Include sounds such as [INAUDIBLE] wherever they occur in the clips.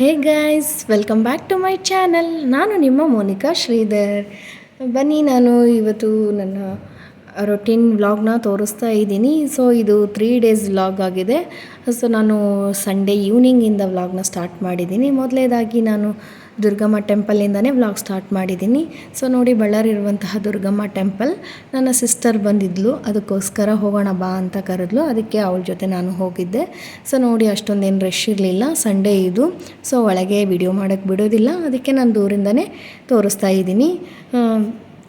Hey guys welcome back to my channel. ನಾನು ನಿಮ್ಮ ಮೋನಿಕಾ ಶ್ರೀಧರ್. ಬನ್ನಿ, ನಾನು ಇವತ್ತು ನನ್ನ ರೊಟೀನ್ ವ್ಲಾಗ್ನ ತೋರಿಸ್ತಾ ಇದ್ದೀನಿ. ಸೊ ಇದು ತ್ರೀ ಡೇಸ್ ವ್ಲಾಗ್ ಆಗಿದೆ. ಸೊ ನಾನು ಸಂಡೇ ಈವ್ನಿಂಗಿಂದ ವ್ಲಾಗ್ನ ಸ್ಟಾರ್ಟ್ ಮಾಡಿದ್ದೀನಿ. ಮೊದಲೇದಾಗಿ ನಾನು ದುರ್ಗಮ್ಮ ಟೆಂಪಲಿಂದನೇ ವ್ಲಾಗ್ ಸ್ಟಾರ್ಟ್ ಮಾಡಿದ್ದೀನಿ. ಸೊ ನೋಡಿ, ಬಳ್ಳಾರಿ ಇರುವಂತಹ ದುರ್ಗಮ್ಮ ಟೆಂಪಲ್. ನನ್ನ ಸಿಸ್ಟರ್ ಬಂದಿದ್ಲು, ಅದಕ್ಕೋಸ್ಕರ ಹೋಗೋಣ ಬಾ ಅಂತ ಕರೆದ್ಲು. ಅದಕ್ಕೆ ಅವಳ ಜೊತೆ ನಾನು ಹೋಗಿದ್ದೆ. ಸೊ ನೋಡಿ, ಅಷ್ಟೊಂದೇನು ರಶ್ ಇರಲಿಲ್ಲ. ಸಂಡೇ ಇದು. ಸೊ ಒಳಗೆ ವಿಡಿಯೋ ಮಾಡೋಕ್ಕೆ ಬಿಡೋದಿಲ್ಲ. ಅದಕ್ಕೆ ನಾನು ದೂರಿಂದನೇ ತೋರಿಸ್ತಾ ಇದ್ದೀನಿ.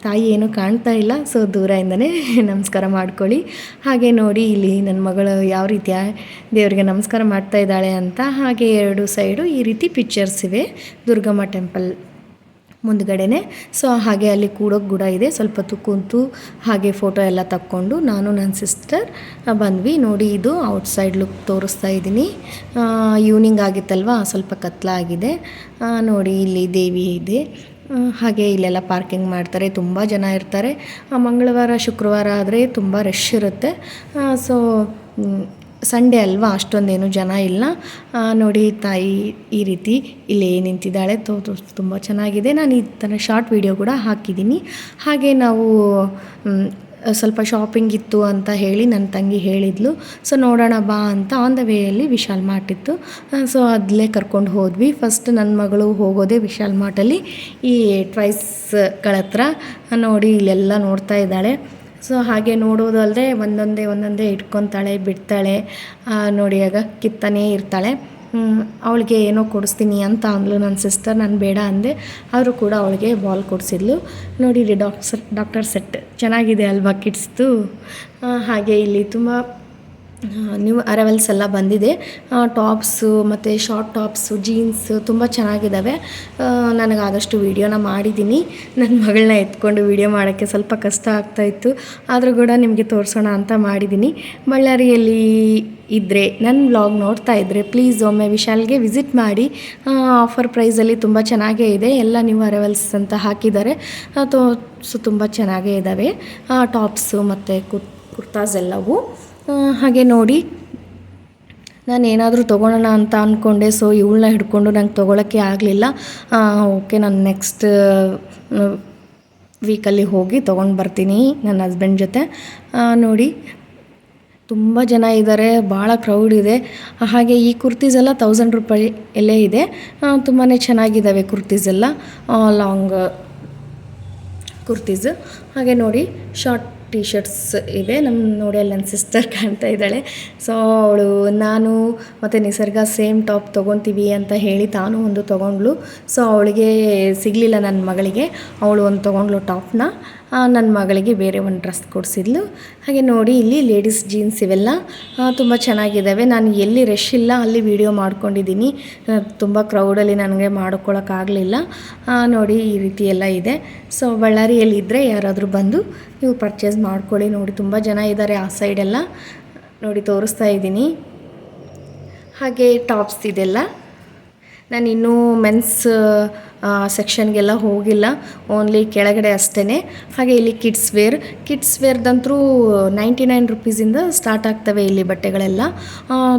ತಾಯಿ ಏನು ಕಾಣ್ತಾ ಇಲ್ಲ ಸೊ ದೂರದಿಂದನೇ [LAUGHS] ನಮಸ್ಕಾರ ಮಾಡ್ಕೊಳ್ಳಿ. ಹಾಗೆ ನೋಡಿ ಇಲ್ಲಿ ನನ್ನ ಮಗಳು ಯಾವ ರೀತಿಯ ದೇವರಿಗೆ ನಮಸ್ಕಾರ ಮಾಡ್ತಾ ಇದ್ದಾಳೆ ಅಂತ, ಹಾಗೆ ಎರಡು ಸೈಡು ಈ ರೀತಿ ಪಿಕ್ಚರ್ಸ್ ಇವೆ. ದುರ್ಗಮ್ಮ ಟೆಂಪಲ್ ಮುಂದ್ಗಡೆನೆ. ಸೊ ಹಾಗೆ ಅಲ್ಲಿ ಕೂಡೋಕೆ ಗುಡ ಇದೆ. ಸ್ವಲ್ಪ ಹೊತ್ತು ಕೂತು ಹಾಗೆ ಫೋಟೋ ಎಲ್ಲ ತಕ್ಕೊಂಡು ನಾನು ನನ್ನ ಸಿಸ್ಟರ್ ಬಂದ್ವಿ. ನೋಡಿ ಇದು ಔಟ್ಸೈಡ್ ಲುಕ್ ತೋರಿಸ್ತಾ ಇದ್ದೀನಿ. ಈವ್ನಿಂಗ್ ಆಗಿತ್ತಲ್ವ, ಸ್ವಲ್ಪ ಕತ್ಲಾಗಿದೆ. ನೋಡಿ ಇಲ್ಲಿ ದೇವಿ ಇದೆ. ಹಾಗೆ ಇಲ್ಲೆಲ್ಲ ಪಾರ್ಕಿಂಗ್ ಮಾಡ್ತಾರೆ, ತುಂಬ ಜನ ಇರ್ತಾರೆ. ಮಂಗಳವಾರ, ಶುಕ್ರವಾರ ಆದರೆ ತುಂಬ ರಶ್ ಇರುತ್ತೆ. ಸೊ ಸಂಡೇ ಅಲ್ವಾ, ಅಷ್ಟೊಂದೇನು ಜನ ಇಲ್ಲ. ನೋಡಿ ತಾಯಿ ಈ ರೀತಿ ಇಲ್ಲೇ ನಿಂತಿದ್ದಾಳೆ. ತೋ ತುಂಬ ಚೆನ್ನಾಗಿದೆ. ನಾನು ಈ ಥರ ಶಾರ್ಟ್ ವಿಡಿಯೋ ಕೂಡ ಹಾಕಿದ್ದೀನಿ. ಹಾಗೆ ನಾವು ಸ್ವಲ್ಪ ಶಾಪಿಂಗ್ ಇತ್ತು ಅಂತ ಹೇಳಿ ನನ್ನ ತಂಗಿ ಹೇಳಿದ್ಲು. ಸೊ ನೋಡೋಣ ಬಾ ಅಂತ ಆನ್ ದ ವೇಯಲ್ಲಿ ವಿಶಾಲ್ ಮಾರ್ಟ್ ಇತ್ತು. ಸೊ ಅದಲ್ಲೇ ಕರ್ಕೊಂಡು ಹೋದ್ವಿ. ಫಸ್ಟ್ ನನ್ನ ಮಗಳು ಹೋಗೋದೇ ವಿಶಾಲ್ ಮಾರ್ಟಲ್ಲಿ ಈ ಟ್ವೈಸ್ಗಳ ಹತ್ರ ನೋಡಿ ಇಲ್ಲೆಲ್ಲ ನೋಡ್ತಾ ಇದ್ದಾಳೆ. ಸೊ ಹಾಗೆ ನೋಡೋದಲ್ಲದೆ ಒಂದೊಂದೇ ಒಂದೊಂದೇ ಇಟ್ಕೊತಾಳೆ, ಬಿಡ್ತಾಳೆ. ನೋಡಿ ಆಗ ಕಿತ್ತನೇ ಇರ್ತಾಳೆ. ಅವಳಿಗೆ ಏನೋ ಕೊಡಿಸ್ತೀನಿ ಅಂತ ಅಂದ್ಲು ನನ್ನ ಸಿಸ್ಟರ್ ನಾನು ಬೇಡ ಅಂದೆ. ಅವರು ಕೂಡ ಅವಳಿಗೆ ಬಾಲ್ ಕೊಡಿಸಿದ್ಲು. ನೋಡಿರಿ ಡಾಕ್ಟರ್ ಡಾಕ್ಟರ್ ಸೆಟ್ ಚೆನ್ನಾಗಿದೆ ಅಲ್ವಾ ಕಿಡ್ಸ್ದು? ಹಾಗೆ ಇಲ್ಲಿ ತುಂಬ ನ್ಯೂ ಅರವಲ್ಸ್ ಎಲ್ಲ ಬಂದಿದೆ. ಟಾಪ್ಸು ಮತ್ತು ಶಾರ್ಟ್ ಟಾಪ್ಸು ಜೀನ್ಸ್ ತುಂಬ ಚೆನ್ನಾಗಿದ್ದಾವೆ ನನಗೆ ನನಗಾದಷ್ಟು ವೀಡಿಯೋನ ಮಾಡಿದ್ದೀನಿ ನನ್ನ ಮಗಳನ್ನ ಎತ್ಕೊಂಡು ವೀಡಿಯೋ ಮಾಡೋಕ್ಕೆ ಸ್ವಲ್ಪ ಕಷ್ಟ ಆಗ್ತಾಯಿತ್ತು ಆದರೂ ಕೂಡ ನಿಮಗೆ ತೋರಿಸೋಣ ಅಂತ ಮಾಡಿದ್ದೀನಿ ಬಳ್ಳಾರಿಯಲ್ಲಿ ಇದ್ದರೆ ನನ್ನ ವ್ಲಾಗ್ ನೋಡ್ತಾ ಇದ್ದರೆ ಪ್ಲೀಸ್ ಒಮ್ಮೆ ವಿಶಾಲ್ಗೆ ವಿಸಿಟ್ ಮಾಡಿ. ಆಫರ್ ಪ್ರೈಸಲ್ಲಿ ತುಂಬ ಚೆನ್ನಾಗೇ ಇದೆ. ಎಲ್ಲ ನ್ಯೂ ಅರವಲ್ಸ್ ಅಂತ ಹಾಕಿದ್ದಾರೆ. ತೋ, ಸೊ ತುಂಬ ಚೆನ್ನಾಗೇ ಇದ್ದಾವೆ ಟಾಪ್ಸು ಮತ್ತು ಕುರ್, ಕುರ್ತಾಸ್ ಎಲ್ಲವೂ. ಹಾಗೆ ನೋಡಿ. ನಾನು ಏನಾದರೂ ತೊಗೊಳೋಣ ಅಂತ ಅಂದ್ಕೊಂಡೆ ಸೊ ಇವಳನ್ನ ಹಿಡ್ಕೊಂಡು ನಂಗೆ ತೊಗೊಳಕ್ಕೆ ಆಗಲಿಲ್ಲ. ಓಕೆ ನಾನು ನೆಕ್ಸ್ಟ್ ವೀಕಲ್ಲಿ ಹೋಗಿ ತೊಗೊಂಡು ಬರ್ತೀನಿ ನನ್ನ ಹಸ್ಬೆಂಡ್ ಜೊತೆ. ನೋಡಿ. ತುಂಬ ಜನ ಇದ್ದಾರೆ ಭಾಳ ಕ್ರೌಡ್ ಇದೆ. ಹಾಗೆ ಈ ಕುರ್ತೀಸ್ ಎಲ್ಲ ತೌಸಂಡ್ ರೂಪಾಯಿ ಎಲ್ಲೇ ಇದೆ. ತುಂಬಾ ಚೆನ್ನಾಗಿದ್ದಾವೆ ಕುರ್ತೀಸ್ ಎಲ್ಲ ಲಾಂಗ್ ಕುರ್ತೀಸ್ ಹಾಗೆ ನೋಡಿ ಶಾರ್ಟ್ ಟಿ ಶರ್ಟ್ಸ್ ಇದೆ ನಮ್ಮ ನೋಡಿ ಅಲ್ಲಿ ನನ್ನ ಸಿಸ್ಟರ್ ಕಾಣ್ತಾ ಇದ್ದಾಳೆ. ಸೊ ಅವಳು, ನಾನು ಮತ್ತು ನಿಸರ್ಗ ಸೇಮ್ ಟಾಪ್ ತೊಗೊತೀವಿ ಅಂತ ಹೇಳಿ ತಾನು ಒಂದು ತೊಗೊಂಡ್ಳು. ಸೊ ಅವಳಿಗೆ ಸಿಗಲಿಲ್ಲ ನನ್ನ ಮಗಳಿಗೆ. ಅವಳು ಒಂದು ತೊಗೊಂಡ್ಳು ಟಾಪ್ನ ನನ್ನ ಮಗಳಿಗೆ ಬೇರೆ ಒಂದು ಡ್ರೆಸ್ ಕೊಡಿಸಿದ್ಲು. ಹಾಗೆ ನೋಡಿ, ಇಲ್ಲಿ ಲೇಡೀಸ್ ಜೀನ್ಸ್ ಇವೆಲ್ಲ ತುಂಬ ಚೆನ್ನಾಗಿದ್ದಾವೆ. ನಾನು ಎಲ್ಲಿ ರಶ್ ಇಲ್ಲ, ಅಲ್ಲಿ ವಿಡಿಯೋ ಮಾಡ್ಕೊಂಡಿದ್ದೀನಿ. ತುಂಬ ಕ್ರೌಡಲ್ಲಿ ನನಗೆ ಮಾಡ್ಕೊಳ್ಳೋಕ್ಕಾಗಲಿಲ್ಲ ನೋಡಿ ಈ ರೀತಿ ಎಲ್ಲ ಇದೆ. ಸೊ ಬಳ್ಳಾರಿಯಲ್ಲಿದ್ದರೆ ಯಾರಾದರೂ ಬಂದು ನೀವು ಪರ್ಚೇಸ್ ಮಾಡ್ಕೊಳ್ಳಿ ನೋಡಿ, ತುಂಬ ಜನ ಇದ್ದಾರೆ ಆ ಸೈಡೆಲ್ಲ ನೋಡಿ, ತೋರಿಸ್ತಾ ಇದ್ದೀನಿ. ಹಾಗೆ ಟಾಪ್ಸ್ ಇದೆಲ್ಲ. ನಾನು ಇನ್ನೂ ಮೆನ್ಸ್ ಸೆಕ್ಷನ್ಗೆಲ್ಲ ಹೋಗಿಲ್ಲ. ಓನ್ಲಿ ಕೆಳಗಡೆ ಅಷ್ಟೇ ಹಾಗೆ ಇಲ್ಲಿ ಕಿಡ್ಸ್ ವೇರ್ ಕಿಡ್ಸ್ ವೇರ್ದಂತರೂ ನೈಂಟಿ ನೈನ್ ರುಪೀಸಿಂದ ಸ್ಟಾರ್ಟ್ ಆಗ್ತವೆ ಇಲ್ಲಿ ಬಟ್ಟೆಗಳೆಲ್ಲ.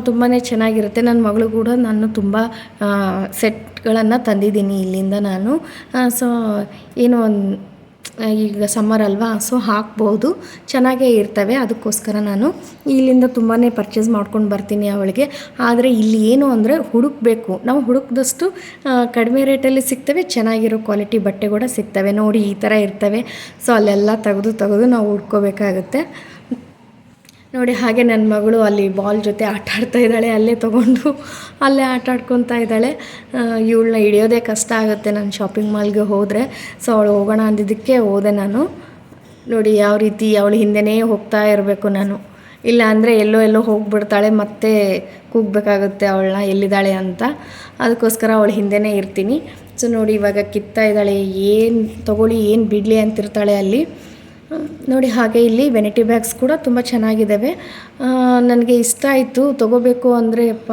ತುಂಬಾ ಚೆನ್ನಾಗಿರುತ್ತೆ. ನನ್ನ ಮಗಳು ಕೂಡ ನಾನು ತುಂಬ ಸೆಟ್ಗಳನ್ನು ತಂದಿದ್ದೀನಿ ಇಲ್ಲಿಂದ ನಾನು. ಸೊ ಏನು ಒಂದು ಈಗ ಸಮ್ಮರ್ ಅಲ್ವಾ? ಸೊ ಹಾಕ್ಬೋದು. ಚೆನ್ನಾಗೇ ಇರ್ತವೆ. ಅದಕ್ಕೋಸ್ಕರ ನಾನು ಇಲ್ಲಿಂದ ತುಂಬಾ ಪರ್ಚೇಸ್ ಮಾಡ್ಕೊಂಡು ಬರ್ತೀನಿ ಅವಳಿಗೆ. ಆದರೆ ಇಲ್ಲಿ ಏನು ಅಂದರೆ ಹುಡುಕಬೇಕು. ನಾವು ಹುಡುಕಿದಷ್ಟು ಕಡಿಮೆ ರೇಟಲ್ಲಿ ಸಿಗ್ತವೆ. ಚೆನ್ನಾಗಿರೋ ಕ್ವಾಲಿಟಿ ಬಟ್ಟೆ ಕೂಡ ಸಿಗ್ತವೆ. ನೋಡಿ, ಈ ಥರ ಇರ್ತವೆ. ಸೊ ಅಲ್ಲೆಲ್ಲ ತೆಗೆದು ತೆಗೆದು ನಾವು ಹುಡ್ಕೋಬೇಕಾಗುತ್ತೆ. ನೋಡಿ ಹಾಗೆ ನನ್ನ ಮಗಳು ಅಲ್ಲಿ ಬಾಲ್ ಜೊತೆ ಆಟ ಆಡ್ತಾ ಇದ್ದಾಳೆ, ಅಲ್ಲೇ ತೊಗೊಂಡು ಅಲ್ಲೇ ಆಟ ಆಡ್ಕೊತಾ ಇದ್ದಾಳೆ. ಇವಳನ್ನ ಹಿಡಿಯೋದೇ ಕಷ್ಟ ಆಗುತ್ತೆ ನಾನು ಶಾಪಿಂಗ್ ಮಾಲ್ಗೆ ಹೋದರೆ. ಸೊ ಅವಳು ಹೋಗೋಣ ಅಂದಿದ್ದಕ್ಕೆ ಹೋದೆ ನಾನು. ನೋಡಿ ಯಾವ ರೀತಿ ಅವಳು ಹಿಂದೆನೇ ಹೋಗ್ತಾ ಇರಬೇಕು ನಾನು. ಇಲ್ಲ ಅಂದರೆ ಎಲ್ಲೋ ಎಲ್ಲೋ ಹೋಗಿಬಿಡ್ತಾಳೆ, ಮತ್ತೆ ಕೂಗಬೇಕಾಗುತ್ತೆ ಅವಳನ್ನ ಎಲ್ಲಿದ್ದಾಳೆ ಅಂತ. ಅದಕ್ಕೋಸ್ಕರ ಅವಳು ಹಿಂದೆನೇ ಇರ್ತೀನಿ. ಸೊ ನೋಡಿ ಇವಾಗ ಕಿತ್ತಾ ಇದ್ದಾಳೆ, ಏನು ತೊಗೊಳ್ಳಿ, ಏನು ಬಿಡಲಿ ಅಂತಿರ್ತಾಳೆ ಅಲ್ಲಿ. ನೋಡಿ, ಹಾಗೆ ಇಲ್ಲಿ ವೆನಿಟಿ ಬ್ಯಾಗ್ಸ್ ಕೂಡ ತುಂಬ ಚೆನ್ನಾಗಿದ್ದಾವೆ ನನಗೆ ಇಷ್ಟ ಆಯಿತು. ತೊಗೋಬೇಕು ಅಂದರೆ ಅಪ್ಪ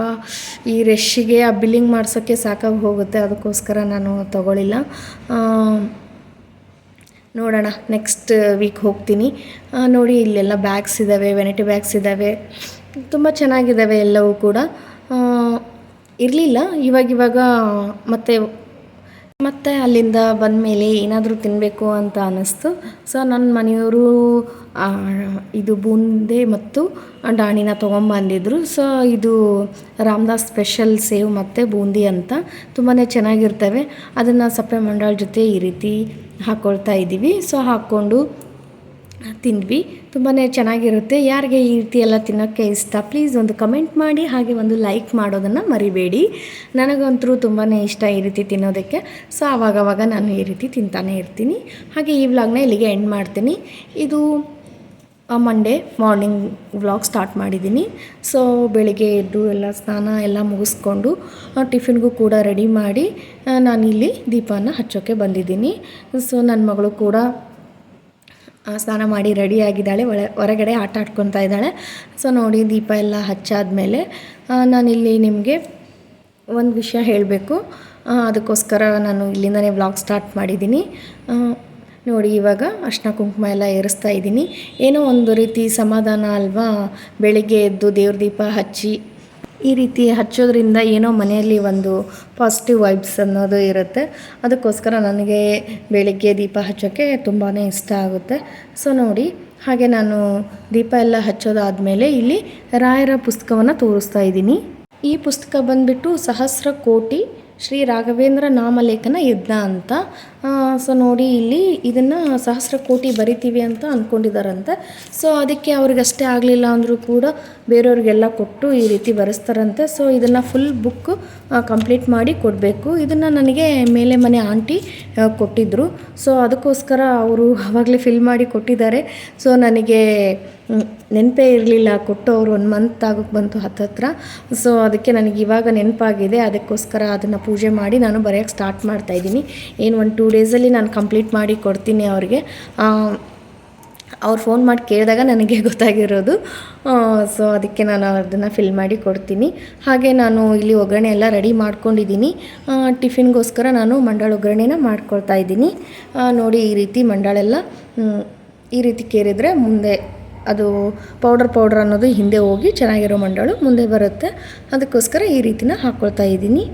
ಈ ರಶ್ಶಿಗೆ ಆ ಬಿಲ್ಲಿಂಗ್ ಮಾಡಿಸೋಕ್ಕೆ ಸಾಕಾಗಿ ಹೋಗುತ್ತೆ. ಅದಕ್ಕೋಸ್ಕರ ನಾನು ತೊಗೊಳ್ಳಿಲ್ಲ ನೋಡೋಣ. ನೆಕ್ಸ್ಟ್ ವೀಕ್ ಹೋಗ್ತೀನಿ. ನೋಡಿ, ಇಲ್ಲೆಲ್ಲ ಬ್ಯಾಗ್ಸ್ ಇದ್ದಾವೆ ವೆನಿಟಿ ಬ್ಯಾಗ್ಸ್ ಇದ್ದಾವೆ ತುಂಬ ಚೆನ್ನಾಗಿದ್ದಾವೆ ಎಲ್ಲವೂ ಕೂಡ. ಇರಲಿಲ್ಲ. ಇವಾಗಿವಾಗ ಮತ್ತೆ ಮತ್ತು ಅಲ್ಲಿಂದ ಬಂದಮೇಲೆ ಏನಾದರೂ ತಿನ್ನಬೇಕು ಅಂತ ಅನ್ನಿಸ್ತು. ಸೊ ನನ್ನ ಮನೆಯವರು ಇದು ಬೂಂದಿ ಮತ್ತು ಡಾಣಿನ ತೊಗೊಂಬಂದಿದ್ರು. ಸೊ ಇದು ರಾಮದಾಸ್ ಸ್ಪೆಷಲ್ ಸೇವ್ ಮತ್ತು ಬೂಂದಿ ಅಂತ. ತುಂಬಾ ಚೆನ್ನಾಗಿರ್ತವೆ. ಅದನ್ನು ಸಪ್ಪೆ ಮಂಡಾಳ ಜೊತೆ ಈ ರೀತಿ ಹಾಕ್ಕೊಳ್ತಾ ಇದ್ದೀವಿ ಸೊ ಹಾಕ್ಕೊಂಡು ತಿಂದ್ವಿ. ತುಂಬಾ ಚೆನ್ನಾಗಿರುತ್ತೆ. ಯಾರಿಗೆ ಈ ರೀತಿ ಎಲ್ಲ ತಿನ್ನೋಕ್ಕೆ ಇಷ್ಟ ಪ್ಲೀಸ್ ಒಂದು ಕಮೆಂಟ್ ಮಾಡಿ, ಹಾಗೆ ಒಂದು ಲೈಕ್ ಮಾಡೋದನ್ನು ಮರಿಬೇಡಿ. ನನಗಂತೂ ತುಂಬಾ ಇಷ್ಟ ಈ ರೀತಿ ತಿನ್ನೋದಕ್ಕೆ. ಸೊ ಆವಾಗವಾಗ ನಾನು ಈ ರೀತಿ ತಿಂತಾನೆ ಇರ್ತೀನಿ. ಹಾಗೆ ಈ ವ್ಲಾಗ್ನ ಇಲ್ಲಿಗೆ ಎಂಡ್ ಮಾಡ್ತೀನಿ. ಇದು ಮಂಡೇ ಮಾರ್ನಿಂಗ್ ವ್ಲಾಗ್ ಸ್ಟಾರ್ಟ್ ಮಾಡಿದ್ದೀನಿ. ಸೊ ಬೆಳಿಗ್ಗೆ ಎದ್ದು ಎಲ್ಲ ಸ್ನಾನ ಎಲ್ಲ ಮುಗಿಸ್ಕೊಂಡು ಟಿಫಿನ್ಗೂ ಕೂಡ ರೆಡಿ ಮಾಡಿ ನಾನಿಲ್ಲಿ ದೀಪನ ಹಚ್ಚೋಕ್ಕೆ ಬಂದಿದ್ದೀನಿ. ಸೊ ನನ್ನ ಮಗಳು ಕೂಡ ಸ್ನಾನ ಮಾಡಿ ರೆಡಿ ಆಗಿದ್ದಾಳೆ, ಒಳ, ಹೊರಗಡೆ ಆಟ ಆಡ್ಕೊತಾ ಇದ್ದಾಳೆ. ಸೊ ನೋಡಿ, ದೀಪ ಎಲ್ಲ ಹಚ್ಚಾದಮೇಲೆ ನಾನಿಲ್ಲಿ ನಿಮಗೆ ಒಂದು ವಿಷಯ ಹೇಳಬೇಕು. ಅದಕ್ಕೋಸ್ಕರ ನಾನು ಇಲ್ಲಿಂದನೇ ವ್ಲಾಗ್ ಸ್ಟಾರ್ಟ್ ಮಾಡಿದ್ದೀನಿ. ನೋಡಿ, ಇವಾಗ ಅರ್ಶಿನ ಕುಂಕುಮ ಎಲ್ಲ ಏರಿಸ್ತಾ ಇದ್ದೀನಿ. ಏನೋ ಒಂದು ರೀತಿ ಸಮಾಧಾನ ಅಲ್ವಾ? ಬೆಳಿಗ್ಗೆ ಎದ್ದು ದೇವ್ರ ದೀಪ ಹಚ್ಚಿ ಈ ರೀತಿ ಹಚ್ಚೋದ್ರಿಂದ ಏನೋ ಮನೆಯಲ್ಲಿ ಒಂದು ಪಾಸಿಟಿವ್ ವೈಬ್ಸ್ ಅನ್ನೋದು ಇರುತ್ತೆ. ಅದಕ್ಕೋಸ್ಕರ ನನಗೆ ಬೆಳಗ್ಗೆ ದೀಪ ಹಚ್ಚೋಕ್ಕೆ ತುಂಬಾ ಇಷ್ಟ ಆಗುತ್ತೆ. ಸೊ ನೋಡಿ, ಹಾಗೆ ನಾನು ದೀಪ ಎಲ್ಲ ಹಚ್ಚೋದಾದಮೇಲೆ ಇಲ್ಲಿ ರಾಯರ ಪುಸ್ತಕವನ್ನು ತೋರಿಸ್ತಾ ಇದ್ದೀನಿ. ಈ ಪುಸ್ತಕ ಬಂದುಬಿಟ್ಟು ಸಹಸ್ರ ಕೋಟಿ ಶ್ರೀ ರಾಘವೇಂದ್ರ ನಾಮಲೇಖನ ಯಜ್ಞ ಅಂತ. ಸೊ ನೋಡಿ ಇಲ್ಲಿ ಇದನ್ನು ಸಹಸ್ರ ಕೋಟಿ ಬರಿತೀವಿ ಅಂತ ಅಂದ್ಕೊಂಡಿದ್ದಾರಂತೆ ಸೊ ಅದಕ್ಕೆ ಅವ್ರಿಗಷ್ಟೇ ಆಗಲಿಲ್ಲ ಅಂದರೂ ಕೂಡ ಬೇರೆಯವ್ರಿಗೆಲ್ಲ ಕೊಟ್ಟು ಈ ರೀತಿ ಬರೆಸ್ತಾರಂತೆ. ಸೊ ಇದನ್ನು ಫುಲ್ ಬುಕ್ ಕಂಪ್ಲೀಟ್ ಮಾಡಿ ಕೊಡಬೇಕು. ಇದನ್ನು ನನಗೆ ಮೇಲೆ ಮನೆ ಆಂಟಿ ಕೊಟ್ಟಿದ್ದರು ಸೊ ಅದಕ್ಕೋಸ್ಕರ ಅವರು ಆವಾಗಲೇ ಫಿಲ್ ಮಾಡಿ ಕೊಟ್ಟಿದ್ದಾರೆ. ಸೊ ನನಗೆ ನೆನಪೇ ಇರಲಿಲ್ಲ ಕೊಟ್ಟು ಅವರು ಒಂದು ಮಂತ್ ಆಗೋಕ್ಕೆ ಬಂತು ಹತ್ತತ್ರ. ಸೊ ಅದಕ್ಕೆ ನನಗೆ ಇವಾಗ ನೆನಪಾಗಿದೆ. ಅದಕ್ಕೋಸ್ಕರ ಅದನ್ನು ಪೂಜೆ ಮಾಡಿ ನಾನು ಬರೆಯೋಕ್ಕೆ ಸ್ಟಾರ್ಟ್ ಮಾಡ್ತಾಯಿದ್ದೀನಿ ಏನು ಒಂದು ಟೂ ಡೇಸಲ್ಲಿ ನಾನು ಕಂಪ್ಲೀಟ್ ಮಾಡಿ ಕೊಡ್ತೀನಿ ಅವ್ರಿಗೆ. ಅವ್ರು ಫೋನ್ ಮಾಡಿ ಕೇಳಿದಾಗ ನನಗೆ [LAUGHS] ಗೊತ್ತಾಗಿರೋದು. ಸೊ ಅದಕ್ಕೆ ನಾನು ಅದನ್ನು ಫಿಲ್ ಮಾಡಿ ಕೊಡ್ತೀನಿ. ಹಾಗೆ ನಾನು ಇಲ್ಲಿ ಒಗ್ಗರಣೆ ಎಲ್ಲ ರೆಡಿ ಮಾಡ್ಕೊಂಡಿದ್ದೀನಿ. ಟಿಫಿನ್ಗೋಸ್ಕರ ನಾನು ಮಂಡಾಳ ಒಗ್ಗರಣೆನ ಮಾಡ್ಕೊಳ್ತಾ ಇದ್ದೀನಿ. ನೋಡಿ ಈ ರೀತಿ ಮಂಡಾಳೆಲ್ಲ ಈ ರೀತಿ ಕೇರಿದರೆ ಮುಂದೆ ಅದು ಪೌಡರ್ ಪೌಡರ್ ಅನ್ನೋದು ಹಿಂದೆ ಹೋಗಿ ಚೆನ್ನಾಗಿರೋ ಮಂಡಾಳು ಮುಂದೆ ಬರುತ್ತೆ. ಅದಕ್ಕೋಸ್ಕರ ಈ ರೀತಿನ ಹಾಕ್ಕೊಳ್ತಾ ಇದ್ದೀನಿ.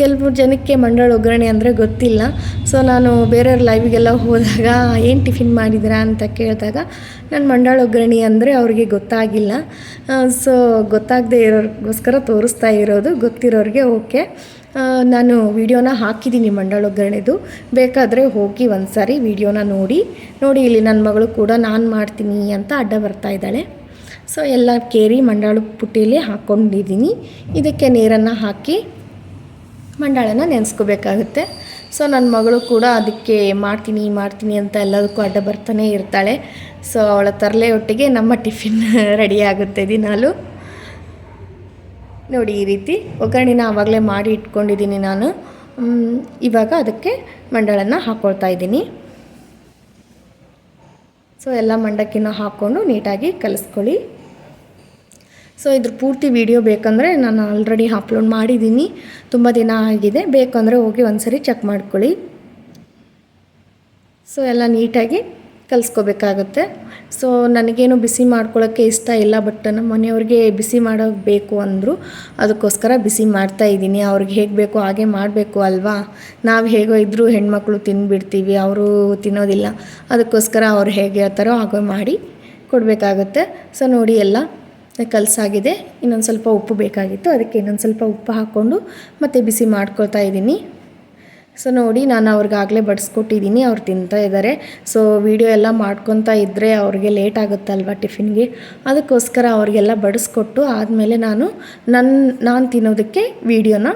ಕೆಲವು ಜನಕ್ಕೆ ಮಂಡಾಳು ಒಗ್ಗರಣೆ ಅಂದರೆ ಗೊತ್ತಿಲ್ಲ. ಸೊ ನಾನು ಬೇರೆಯವ್ರ ಲೈವಿಗೆಲ್ಲ ಹೋದಾಗ, ಏನು ಟಿಫಿನ್ ಮಾಡಿದಿರಾ ಅಂತ ಕೇಳಿದಾಗ, ನಾನು ಮಂಡಾಳು ಒಗ್ಗರಣೆ ಅಂದರೆ ಅವ್ರಿಗೆ ಗೊತ್ತಾಗಿಲ್ಲ. ಸೊ ಗೊತ್ತಾಗದೇ ಇರೋರಿಗೋಸ್ಕರ ತೋರಿಸ್ತಾ ಇರೋದು, ಗೊತ್ತಿರೋರಿಗೆ ಓಕೆ. ನಾನು ವಿಡಿಯೋನ ಹಾಕಿದ್ದೀನಿ ಮಂಡಳೊಗ್ಗರಣೆದು ಬೇಕಾದರೆ ಹೋಗಿ ಒಂದು ಸಾರಿ ವಿಡಿಯೋನ ನೋಡಿ ನೋಡಿ ಇಲ್ಲಿ ನನ್ನ ಮಗಳು ಕೂಡ ನಾನು ಮಾಡ್ತೀನಿ ಅಂತ ಅಡ್ಡ ಬರ್ತಾ ಇದ್ದಾಳೆ. ಸೊ ಎಲ್ಲ ಕೇರಿ ಮಂಡಾಳು ಪುಟ್ಟಿಯಲ್ಲಿ ಹಾಕ್ಕೊಂಡಿದ್ದೀನಿ ಇದಕ್ಕೆ ನೀರನ್ನು ಹಾಕಿ ಮಂಡಾಳನ ನೆನೆಸ್ಕೋಬೇಕಾಗುತ್ತೆ. ಸೊ ನನ್ನ ಮಗಳು ಕೂಡ ಅದಕ್ಕೆ ಮಾಡ್ತೀನಿ ಮಾಡ್ತೀನಿ ಅಂತ ಎಲ್ಲದಕ್ಕೂ ಅಡ್ಡ ಬರ್ತಾನೆ ಇರ್ತಾಳೆ. ಸೊ ಅವಳ ತರಲೆ ಒಟ್ಟಿಗೆ ನಮ್ಮ ಟಿಫಿನ್ [LAUGHS] ರೆಡಿ ಆಗುತ್ತೆ ದಿನಾಲು. ನೋಡಿ ಈ ರೀತಿ ಒಗ್ಗರಣೆನ ಆವಾಗಲೇ ಮಾಡಿ ಇಟ್ಕೊಂಡಿದ್ದೀನಿ ನಾನು. ಇವಾಗ ಅದಕ್ಕೆ ಮಂಡಳನ್ನು ಹಾಕ್ಕೊಳ್ತಾ ಇದ್ದೀನಿ. ಸೊ ಎಲ್ಲ ಮಂಡಕ್ಕಿನ ಹಾಕ್ಕೊಂಡು ನೀಟಾಗಿ ಕಲಿಸ್ಕೊಳ್ಳಿ. ಸೊ ಇದ್ರ ಪೂರ್ತಿ ವಿಡಿಯೋ ಬೇಕಂದರೆ ನಾನು ಆಲ್ರೆಡಿ ಅಪ್ಲೋಡ್ ಮಾಡಿದ್ದೀನಿ. ತುಂಬ ದಿನ ಆಗಿದೆ. ಬೇಕಂದರೆ ಹೋಗಿ ಒಂದ್ಸರಿ ಚೆಕ್ ಮಾಡ್ಕೊಳ್ಳಿ. ಸೊ ಎಲ್ಲ ನೀಟಾಗಿ ಕಲಿಸ್ಕೋಬೇಕಾಗುತ್ತೆ. ಸೊ ನನಗೇನು ಬಿಸಿ ಮಾಡ್ಕೊಳ್ಳೋಕ್ಕೆ ಇಷ್ಟ ಇಲ್ಲ ಬಟ್ ನಮ್ಮ ಮನೆಯವ್ರಿಗೆ ಬಿಸಿ ಮಾಡೋಕ್ಕೆ ಬೇಕು ಅಂದರು, ಅದಕ್ಕೋಸ್ಕರ ಬಿಸಿ ಮಾಡ್ತಾ ಇದ್ದೀನಿ. ಅವ್ರಿಗೆ ಹೇಗೆ ಬೇಕೋ ಹಾಗೆ ಮಾಡಬೇಕು ಅಲ್ವಾ? ನಾವು ಹೇಗೋ ಇದ್ದರೂ ಹೆಣ್ಮಕ್ಳು ತಿಂದುಬಿಡ್ತೀವಿ ಅವರು ತಿನ್ನೋದಿಲ್ಲ. ಅದಕ್ಕೋಸ್ಕರ ಅವ್ರು ಹೇಗೆ ಹೇಳ್ತಾರೋ ಹಾಗೆ ಮಾಡಿ ಕೊಡಬೇಕಾಗುತ್ತೆ. ಸೊ ನೋಡಿ ಎಲ್ಲ ಕಲಸಾಗಿದೆ. ಇನ್ನೊಂದು ಸ್ವಲ್ಪ ಉಪ್ಪು ಬೇಕಾಗಿತ್ತು, ಅದಕ್ಕೆ ಇನ್ನೊಂದು ಸ್ವಲ್ಪ ಉಪ್ಪು ಹಾಕ್ಕೊಂಡು ಮತ್ತೆ ಬಿಸಿ ಮಾಡ್ಕೊಳ್ತಾ ಇದ್ದೀನಿ. ಸೊ ನೋಡಿ, ನಾನು ಅವ್ರಿಗಾಗಲೇ ಬಡಿಸ್ಕೊಟ್ಟಿದ್ದೀನಿ, ಅವ್ರು ತಿಂತಾ ಇದ್ದಾರೆ ಸೊ ವಿಡಿಯೋ ಎಲ್ಲ ಮಾಡ್ಕೊತಾ ಇದ್ದರೆ ಅವ್ರಿಗೆ ಲೇಟ್ ಆಗುತ್ತಲ್ವ ಟಿಫಿನ್ಗೆ? ಅದಕ್ಕೋಸ್ಕರ ಅವ್ರಿಗೆಲ್ಲ ಬಡಿಸ್ಕೊಟ್ಟು ಆದಮೇಲೆ ನಾನು ನನ್ನ ನಾನು ತಿನ್ನೋದಕ್ಕೆ ವಿಡಿಯೋನ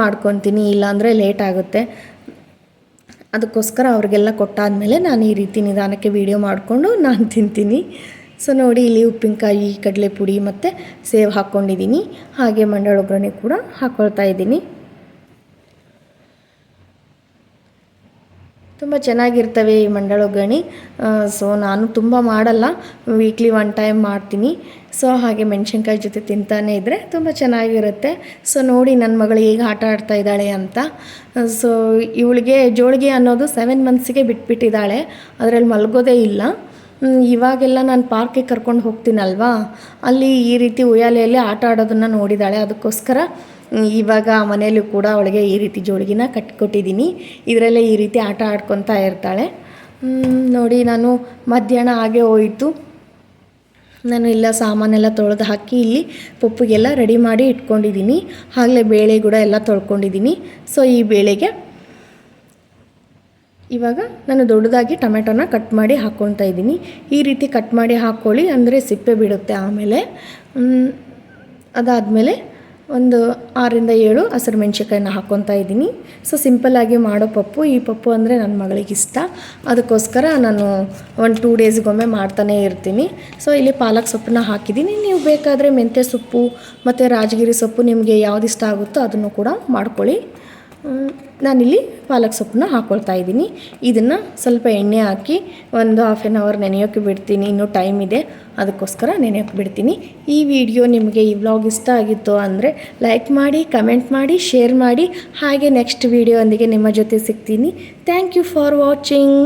ಮಾಡ್ಕೊತೀನಿ, ಇಲ್ಲಾಂದರೆ ಲೇಟ್ ಆಗುತ್ತೆ. ಅದಕ್ಕೋಸ್ಕರ ಅವ್ರಿಗೆಲ್ಲ ಕೊಟ್ಟಾದಮೇಲೆ ನಾನು ಈ ರೀತಿ ನಿಧಾನಕ್ಕೆ ವೀಡಿಯೋ ಮಾಡಿಕೊಂಡು ನಾನು ತಿಂತೀನಿ. ಸೊ ನೋಡಿ, ಇಲ್ಲಿ ಉಪ್ಪಿನಕಾಯಿ ಕಡಲೆ ಪುಡಿ ಮತ್ತು ಸೇವ್ ಹಾಕ್ಕೊಂಡಿದ್ದೀನಿ ಹಾಗೆ ಮಂಡಾಳ ಕೂಡ ಹಾಕ್ಕೊಳ್ತಾ ಇದ್ದೀನಿ. ತುಂಬ ಚೆನ್ನಾಗಿರ್ತವೆ ಈ ಮಂಡಳ ಒಗ್ಗರಣೆ. ಸೊ ನಾನು ತುಂಬ ಮಾಡಲ್ಲ. ವೀಕ್ಲಿ ಒನ್ ಟೈಮ್ ಮಾಡ್ತೀನಿ. ಸೊ ಹಾಗೆ ಮೆಣಸಿನ್ಕಾಯಿ ಜೊತೆ ತಿಂತಾನೆ ಇದ್ದರೆ ತುಂಬ ಚೆನ್ನಾಗಿರುತ್ತೆ. ಸೊ ನೋಡಿ ನನ್ನ ಮಗಳು ಈಗ ಆಟ ಆಡ್ತಾ ಇದ್ದಾಳೆ ಅಂತ. ಸೊ ಇವಳಿಗೆ ಜೋಳಿಗೆ ಅನ್ನೋದು ಸೆವೆನ್ ಮಂತ್ಸಿಗೆ ಬಿಟ್ಬಿಟ್ಟಿದ್ದಾಳೆ. ಅದರಲ್ಲಿ ಮಲಗೋದೇ ಇಲ್ಲ. ಇವಾಗೆಲ್ಲ ನಾನು ಪಾರ್ಕಿಗೆ ಕರ್ಕೊಂಡು ಹೋಗ್ತೀನಲ್ವಾ? ಅಲ್ಲಿ ಈ ರೀತಿ ಉಯ್ಯಾಲೆಯಲ್ಲಿ ಆಟ ಆಡೋದನ್ನು ನೋಡಿದ್ದಾಳೆ. ಅದಕ್ಕೋಸ್ಕರ ಇವಾಗ ಮನೆಯಲ್ಲೂ ಕೂಡ ಅವಳಿಗೆ ಈ ರೀತಿ ಜೋಳಿಗೆನ ಕಟ್ಕೊಟ್ಟಿದ್ದೀನಿ. ಇದರಲ್ಲೇ ಈ ರೀತಿ ಆಟ ಆಡ್ಕೊತಾ ಇರ್ತಾಳೆ. ನೋಡಿ ನಾನು ಮಧ್ಯಾಹ್ನ ಹಾಗೆ ಹೋಯಿತು. ನಾನು ಎಲ್ಲ ಸಾಮಾನೆಲ್ಲ ತೊಳೆದು ಹಾಕಿ ಇಲ್ಲಿ ಪಪ್ಪುಗೆಲ್ಲ ರೆಡಿ ಮಾಡಿ ಇಟ್ಕೊಂಡಿದ್ದೀನಿ. ಆಗಲೇ ಬೇಳೆ ಕೂಡ ಎಲ್ಲ ತೊಳ್ಕೊಂಡಿದ್ದೀನಿ. ಸೊ ಈ ಬೇಳೆಗೆ ಇವಾಗ ನಾನು ದೊಡ್ಡದಾಗಿ ಟೊಮೆಟೊನ ಕಟ್ ಮಾಡಿ ಹಾಕ್ಕೊತಾ ಇದ್ದೀನಿ. ಈ ರೀತಿ ಕಟ್ ಮಾಡಿ ಹಾಕ್ಕೊಳ್ಳಿ ಅಂದರೆ ಸಿಪ್ಪೆ ಬಿಡುತ್ತೆ ಆಮೇಲೆ. ಅದಾದಮೇಲೆ ಒಂದು ಆರರಿಂದ ಏಳು ಹಸಿರು ಮೆಣ್ಸಿನ್ಕಾಯಿನ ಹಾಕ್ಕೊತಾ ಇದ್ದೀನಿ. ಸೊ ಸಿಂಪಲ್ಲಾಗಿ ಮಾಡೋ ಪಪ್ಪು. ಈ ಪಪ್ಪು ಅಂದರೆ ನನ್ನ ಮಗಳಿಗೆ ಇಷ್ಟ ಅದಕ್ಕೋಸ್ಕರ ನಾನು ಒಂದು ಟೂ ಡೇಸ್ಗೊಮ್ಮೆ ಮಾಡ್ತಾನೇ ಇರ್ತೀನಿ. ಸೊ ಇಲ್ಲಿ ಪಾಲಕ್ ಸೊಪ್ಪನ್ನ ಹಾಕಿದ್ದೀನಿ. ನೀವು ಬೇಕಾದರೆ ಮೆಂತ್ಯ ಸೊಪ್ಪು ಮತ್ತು ರಾಜಗಿರಿ ಸೊಪ್ಪು ನಿಮಗೆ ಯಾವ್ದು ಇಷ್ಟ ಆಗುತ್ತೋ ಅದನ್ನು ಕೂಡ ಮಾಡ್ಕೊಳ್ಳಿ. ನಾನಿಲ್ಲಿ ಪಾಲಕ್ ಸೊಪ್ಪನ್ನ ಹಾಕ್ಕೊಳ್ತಾ ಇದ್ದೀನಿ. ಇದನ್ನು ಸ್ವಲ್ಪ ಎಣ್ಣೆ ಹಾಕಿ ಒಂದು ಹಾಫ್ ಆನ್ ಅವರ್ ನೆನೆಯೋಕ್ಕೆ ಬಿಡ್ತೀನಿ. ಇನ್ನೂ ಟೈಮ್ ಇದೆ. ಅದಕ್ಕೋಸ್ಕರ ನೆನೆಯೋಕ್ಕೆ ಬಿಡ್ತೀನಿ. ಈ ವಿಡಿಯೋ ನಿಮಗೆ ಈ ವ್ಲಾಗ್ ಇಷ್ಟ ಆಗಿತ್ತು ಅಂದರೆ ಲೈಕ್ ಮಾಡಿ ಕಮೆಂಟ್ ಮಾಡಿ ಶೇರ್ ಮಾಡಿ. ಹಾಗೆ ನೆಕ್ಸ್ಟ್ ವಿಡಿಯೋ ಒಂದಿಗೆ ನಿಮ್ಮ ಜೊತೆ ಸಿಗ್ತೀನಿ. Thank you for watching